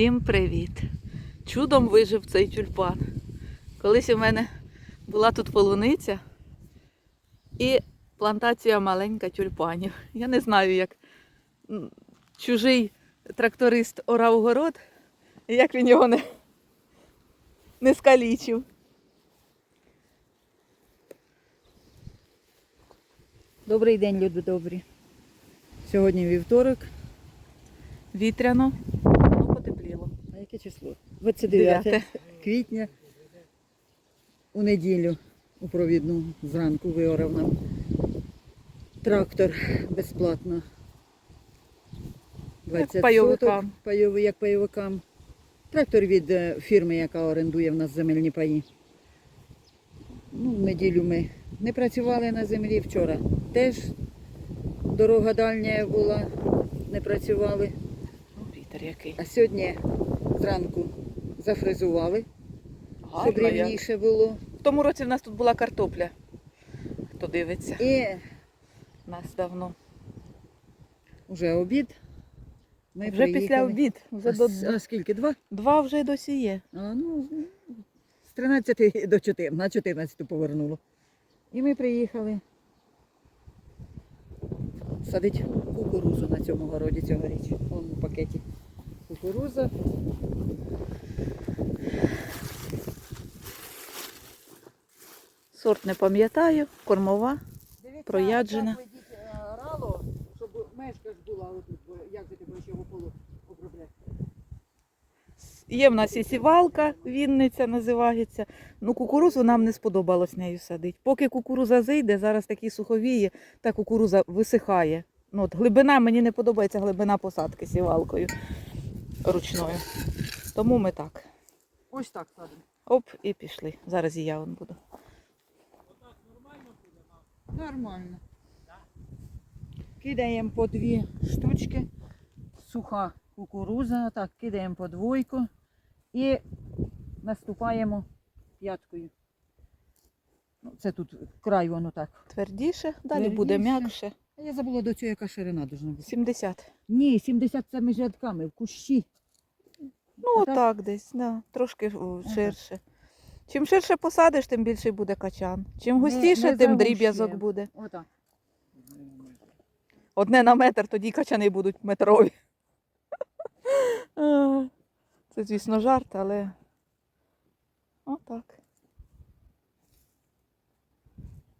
Всім привіт! Чудом вижив цей тюльпан. Колись у мене була тут полуниця і плантація маленька тюльпанів. Я не знаю, як чужий тракторист орав город, і як він його не, не скалічив. Добрий день, люди добрі. Сьогодні вівторок. Вітряно, ну потепліло. А яке число? 29 Дев'яте. квітня. У неділю у провідну зранку виорав нам трактор безплатно. 20 пайовикам. соток, пайови, як пайовикам. Трактор від е, фірми, яка орендує в нас земельні паї. Ну, в неділю ми не працювали на землі вчора. Теж дорога дальня була, не працювали. Ну, вітер який. А сьогодні зранку зафрезували, щоб Гарно як. рівніше було. В тому році в нас тут була картопля. Хто дивиться І нас давно. вже обід. Ми вже після приїхали. обід. Вже А, до... с- а скільки? Два? Два вже досі є. А, ну, з 13 до 14, на 14 повернуло. І ми приїхали садити кукурузу на цьому городі цьогоріч. Вон у пакеті кукуруза. Сорт не пам'ятаю, кормова. Прояджена. рало, щоб мешка ж була отут, бо як же ти будеш його полу обробляти? Є в нас і сівалка, Вінниця називається. Ну, кукурузу нам не сподобалось нею садити. Поки кукуруза зайде, зараз такі суховії, та кукуруза висихає. Ну, от, глибина мені не подобається глибина посадки сівалкою ручною. Тому ми так. Ось так садимо. Оп, і пішли. Зараз і я вон буду. Нормально. Кидаємо по дві штучки. Суха кукуруза, так, кидаємо по двойку і наступаємо п'яткою. Ну, це тут край воно так. Твердіше, далі буде м'якше. А я забула до цього, яка ширина должна бути. 70. Ні, 70 це між рядками, в кущі. Ну, Отак? отак десь, да. трошки о, Ага. ширше. Чим ширше посадиш, тим більший буде качан. Чим густіше, не тим дріб'язок буде. Отак. Одне на метр, тоді качани будуть метрові. Це, звісно, жарт, але отак.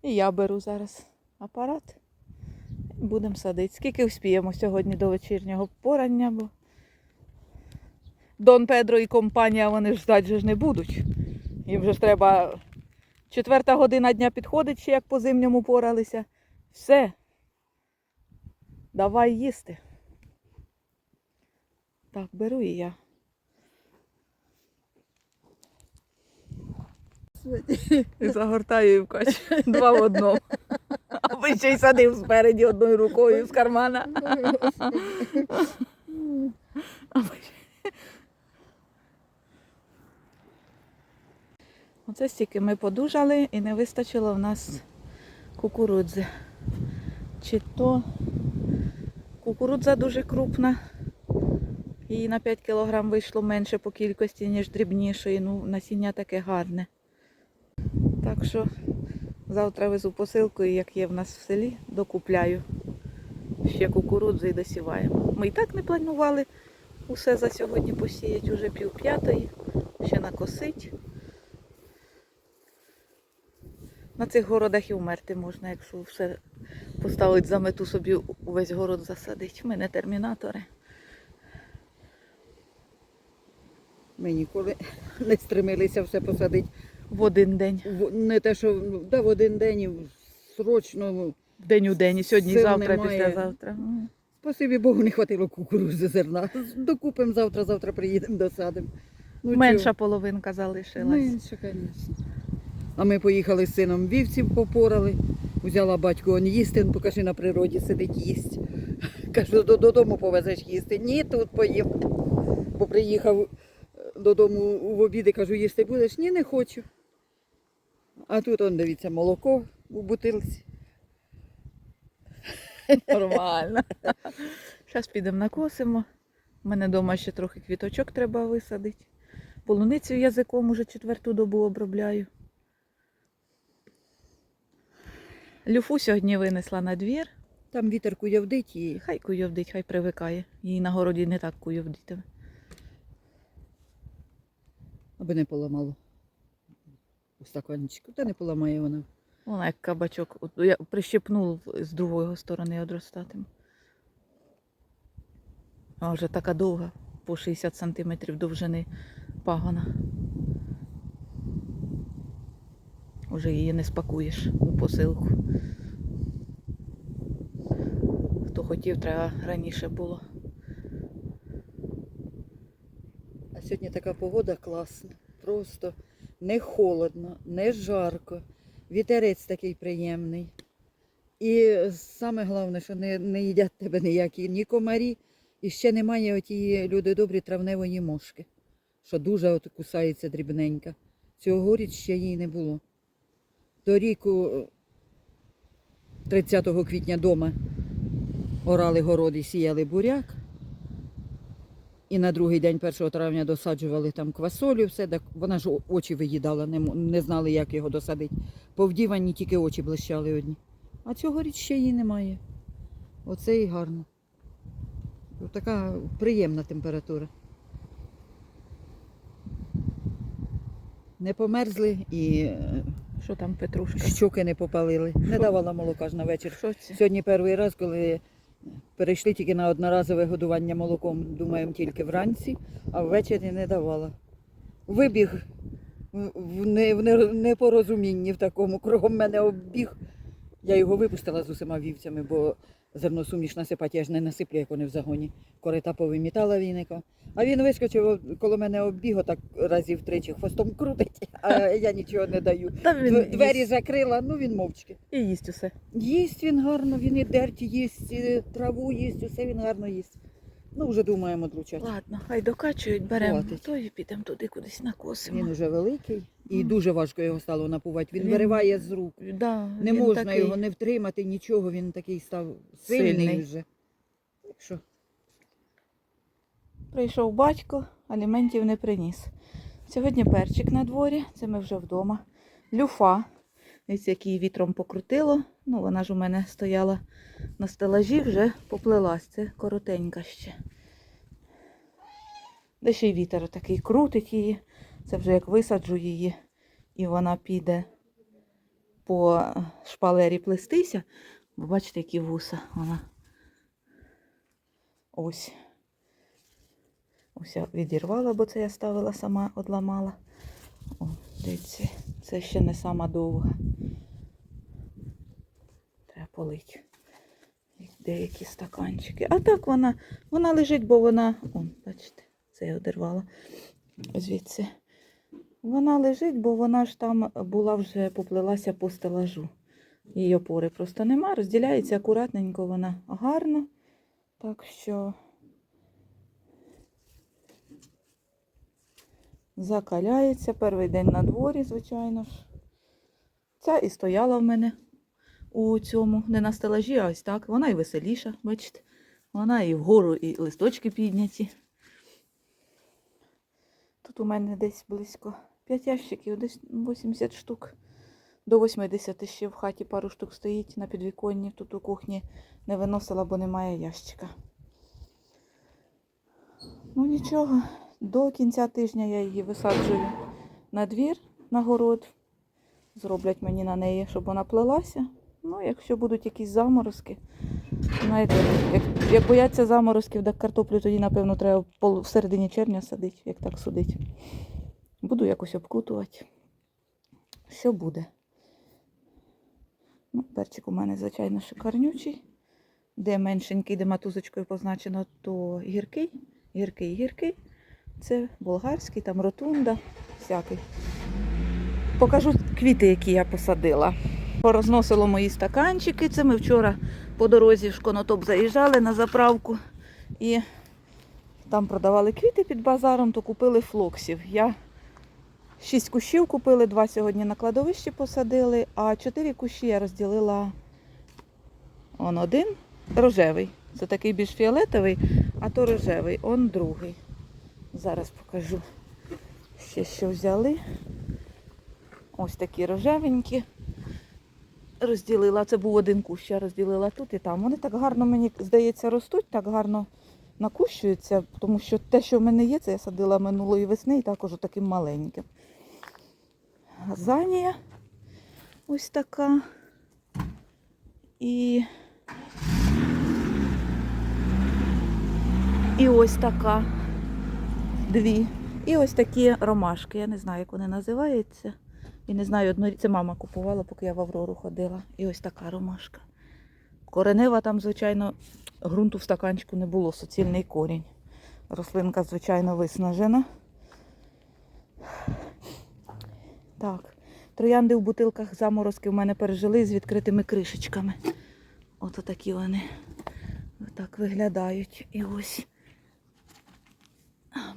І я беру зараз апарат. Будемо садити. Скільки вспіємо сьогодні до вечірнього порання, бо Дон Педро і компанія вони ж ждать же ж не будуть. Їм вже ж треба четверта година дня підходить, ще як по зимньому поралися. Все, Давай їсти. Так, беру і я. І загортаю і вкачу. Два в одному. А ви ще й садив спереді одною рукою з кармана. А ви ще- Оце стільки ми подужали і не вистачило в нас кукурудзи. Чи то кукурудза дуже крупна. Її на 5 кг вийшло менше по кількості, ніж дрібнішої. Ну, насіння таке гарне. Так що завтра везу посилку і як є в нас в селі, докупляю ще кукурудзу і досіваємо. Ми і так не планували усе за сьогодні посіяти, уже пів п'ятої, ще накосить. На цих городах і вмерти можна, якщо все поставить за мету собі увесь город засадить. Ми не термінатори. Ми ніколи не стремилися все посадити. В один день. В- Не те, що да, в один день і в- срочно. День у день, і сьогодні, і завтра, немає. післязавтра. Спасибі Богу, не хватило кукурузи зерна. Докупимо завтра, завтра приїдемо, досадимо. Ну, Менша чого? половинка залишилась. Менше, звісно. А ми поїхали з сином вівців, попорали. Взяла батько он їсти, покажи на природі сидить їсть. Кажу, додому повезеш їсти. Ні, тут поїм. Бо приїхав е, додому в обіди, кажу, їсти будеш? Ні, не хочу. А тут он, дивіться, молоко у бутилці. Нормально. Зараз підемо накосимо У мене вдома ще трохи квіточок треба висадити. Полуницю язиком уже четверту добу обробляю. Люфу сьогодні винесла на двір. Там вітер куявдить і Хай куйовдить, хай привикає. Їй на городі не так куйовдітиме. аби не поламало. У стаканчику. Та не поламає вона. Вона як кабачок. От я прищепнув з другої сторони одростатиме. А вже така довга, по 60 сантиметрів довжини пагона. Уже її не спакуєш у посилку. Хто хотів, треба раніше було. А сьогодні така погода класна. Просто не холодно, не жарко. Вітерець такий приємний. І саме головне, що не, не їдять тебе ніякі ні комарі, і ще немає отієї люди добрі травневої мошки, що дуже от кусається дрібненька. Цьогоріч ще її не було. Торіку 30 квітня дома орали городи, сіяли буряк. І на другий день 1 травня досаджували там квасолю, все, так вона ж очі виїдала, не, не знали, як його досадити. Повдівані тільки очі блищали одні. А цьогоріч ще її немає. Оце і гарно. Така приємна температура. Не померзли і е, Що там Петрушка? щоки не попалили. Не давала молока ж на вечір. Що це? Сьогодні перший раз, коли перейшли тільки на одноразове годування молоком, думаємо, тільки вранці, а ввечері не давала. Вибіг в- в не- в не- непорозумінні в такому, кругом мене оббіг. Я його випустила з усіма вівцями, бо зерносуміш насипати я ж не насиплю, як вони в загоні. Корита повимітала віника. А він вискочив коло мене оббіг, так разів тричі хвостом крутить, а я нічого не даю. Він Двері їсть, закрила, ну він мовчки. і їсть усе. Їсть він гарно, він і дерть їсть, і траву їсть, усе він гарно їсть. Ну, вже думаємо одлучати. Ладно, хай докачують, беремо Хватить. то і підемо туди кудись накосимо. Він уже великий і дуже важко його стало напувати. Він, Він- вириває з рук. Да, Не він можна такий. його не втримати, нічого, він такий став сильний, Сильний. вже. Так що, Прийшов батько, аліментів не приніс. Сьогодні перчик на дворі, це ми вже вдома. Люфа. Ось який вітром покрутило. Ну, вона ж у мене стояла на стелажі, вже поплилась. Це коротенька ще. Де ще й вітер такий крутить її. Це вже як висаджу її, і вона піде по шпалері плестися. Бо бачите, які вуса вона. Ось. Ось я відірвала, бо це я ставила сама, одламала. Дивіться, це ще не сама довга. Треба полити. Деякі стаканчики. А так вона, вона лежить, бо вона. О, бачите, це я одірвала звідси. Вона лежить, бо вона ж там була вже поплилася по стелажу. Її опори просто нема. Розділяється акуратненько, вона гарно. Так що. Закаляється. Перший день на дворі, звичайно ж. Ця і стояла в мене у цьому, не на стелажі, а ось так. Вона і веселіша, бачите. Вона і вгору, і листочки підняті. Тут у мене десь близько 5 ящиків, десь 80 штук. До 80 ще в хаті пару штук стоїть на підвіконні. Тут у кухні не виносила, бо немає ящика. Ну нічого, до кінця тижня я її висаджую на двір, на город. Зроблять мені на неї, щоб вона плелася. Ну, якщо будуть якісь заморозки, знаєте, як, як бояться заморозків, так картоплю тоді, напевно, треба в середині червня садити, як так судить. Буду якось обкутувати. Що буде? Ну, перчик у мене, звичайно, шикарнючий. Де меншенький, де матузочкою позначено, то гіркий, гіркий, гіркий. Це болгарський, там ротунда, всякий. Покажу квіти, які я посадила. Порозносило мої стаканчики. Це ми вчора по дорозі в Шконотоп заїжджали на заправку і там продавали квіти під базаром, то купили флоксів. Я шість кущів купили, два сьогодні на кладовищі посадили, а чотири кущі я розділила он один рожевий. Це такий більш фіолетовий, а то рожевий. Он другий. Зараз покажу. Ще що взяли. Ось такі рожевенькі. Розділила. Це був один кущ, я розділила тут і там. Вони так гарно, мені здається, ростуть, так гарно накущуються, тому що те, що в мене є, це я садила минулої весни і також таким маленьким. Газанія ось така. І, і ось така. Дві. І ось такі ромашки. Я не знаю, як вони називаються. І не знаю, одно... це мама купувала, поки я в Аврору ходила. І ось така ромашка. Коренева там, звичайно, ґрунту в стаканчику не було, суцільний корінь. Рослинка, звичайно, виснажена. Так. Троянди в бутилках заморозки в мене пережили з відкритими кришечками. От такі вони так виглядають. І ось.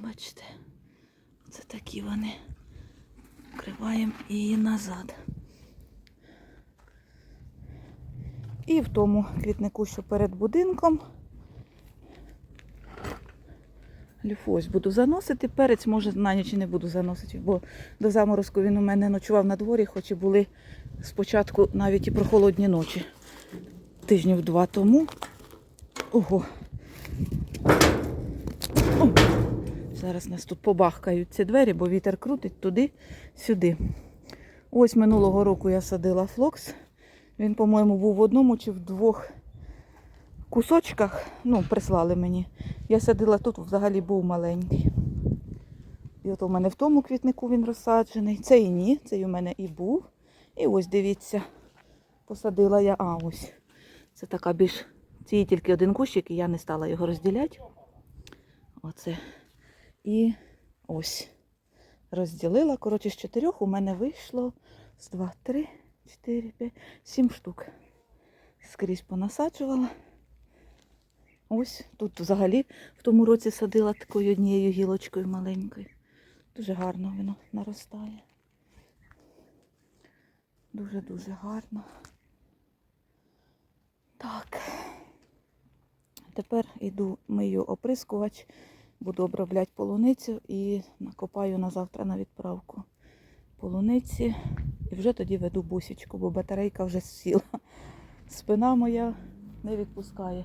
Бачите, це такі вони. Вкриваємо її назад. І в тому квітнику, що перед будинком. Ліфось буду заносити. Перець, може, на ніч не буду заносити, бо до заморозку він у мене ночував на дворі, хоч і були спочатку навіть і прохолодні ночі. Тижнів два тому. Ого. О, зараз нас тут побахкають ці двері, бо вітер крутить туди-сюди. Ось минулого року я садила флокс. Він, по-моєму, був в одному чи в двох кусочках. Ну, прислали мені. Я садила тут, взагалі був маленький. І от у мене в тому квітнику він розсаджений. Це і ні, цей у мене і був. І ось дивіться, посадила я. А, ось. Це така більш. Ці тільки один кущик, і я не стала його розділяти. Оце. І ось. Розділила. Коротше, з чотирьох у мене вийшло з два, три, чотири, п'ять, сім штук. Скрізь понасаджувала. Ось тут взагалі в тому році садила такою однією гілочкою маленькою. Дуже гарно воно наростає. Дуже-дуже гарно. Так. Тепер йду мию оприскувач, буду обробляти полуницю і накопаю на завтра на відправку полуниці. І вже тоді веду бусічку, бо батарейка вже сіла. Спина моя не відпускає.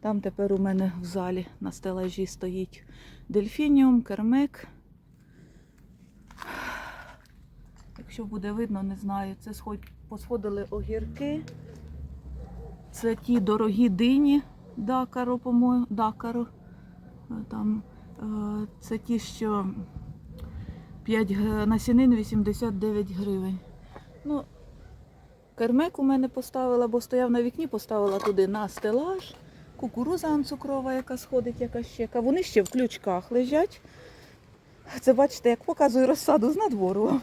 Там тепер у мене в залі на стелажі стоїть дельфініум, кермик. Якщо буде видно, не знаю. Це сход- посходили огірки. Це ті дорогі дині Дакару, по-моєму, Дакару. Е, Там, це ті, що 5 г- насінин 89 гривень. Ну, кермек у мене поставила, бо стояв на вікні, поставила туди на стелаж. Кукуруза анцукрова, яка сходить, яка щека. Вони ще в ключках лежать. Це бачите, як показую розсаду з надвору.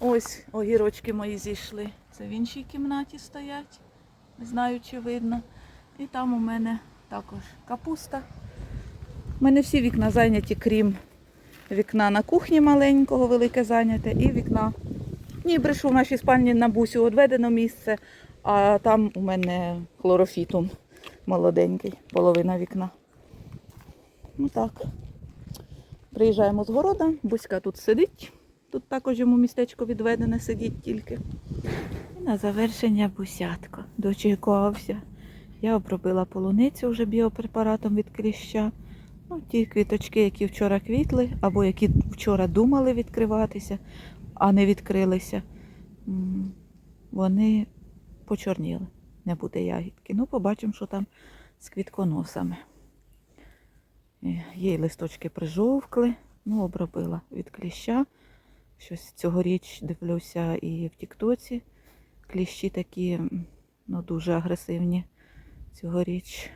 Ось огірочки мої зійшли. Це в іншій кімнаті стоять. Не знаю, чи видно. І там у мене також капуста. У мене всі вікна зайняті, крім вікна на кухні маленького, велике зайняте, і вікна. Ні, брешу в нашій спальні на бусю відведено місце, а там у мене хлорофітум молоденький, половина вікна. Ну так. Приїжджаємо з города, Буська тут сидить. Тут також йому містечко відведене, сидіть тільки. І на завершення бусятко. Дочекався. Я обробила полуницю вже біопрепаратом від кліща. Ну, ті квіточки, які вчора квітли, або які вчора думали відкриватися, а не відкрилися, вони почорніли. Не буде ягідки. Ну, побачимо, що там з квітконосами. Е, Є й листочки прижовкли, ну, обробила від кліща. Щось цьогоріч дивлюся і в Тіктоці. Кліщі такі ну, дуже агресивні цьогоріч.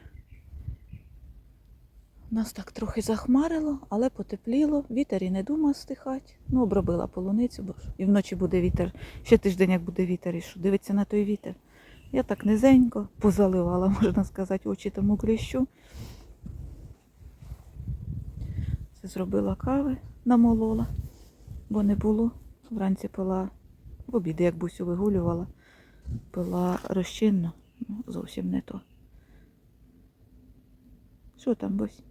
Нас так трохи захмарило, але потепліло. Вітер і не думав стихати. Ну, обробила полуницю, бо і вночі буде вітер. Ще тиждень, як буде вітер, і що дивиться на той вітер. Я так низенько позаливала, можна сказати, очі тому кліщу. Це зробила кави, намолола, бо не було. Вранці пила в обід, як бусю вигулювала, пила розчинно, ну, зовсім не то. Що там, Бось?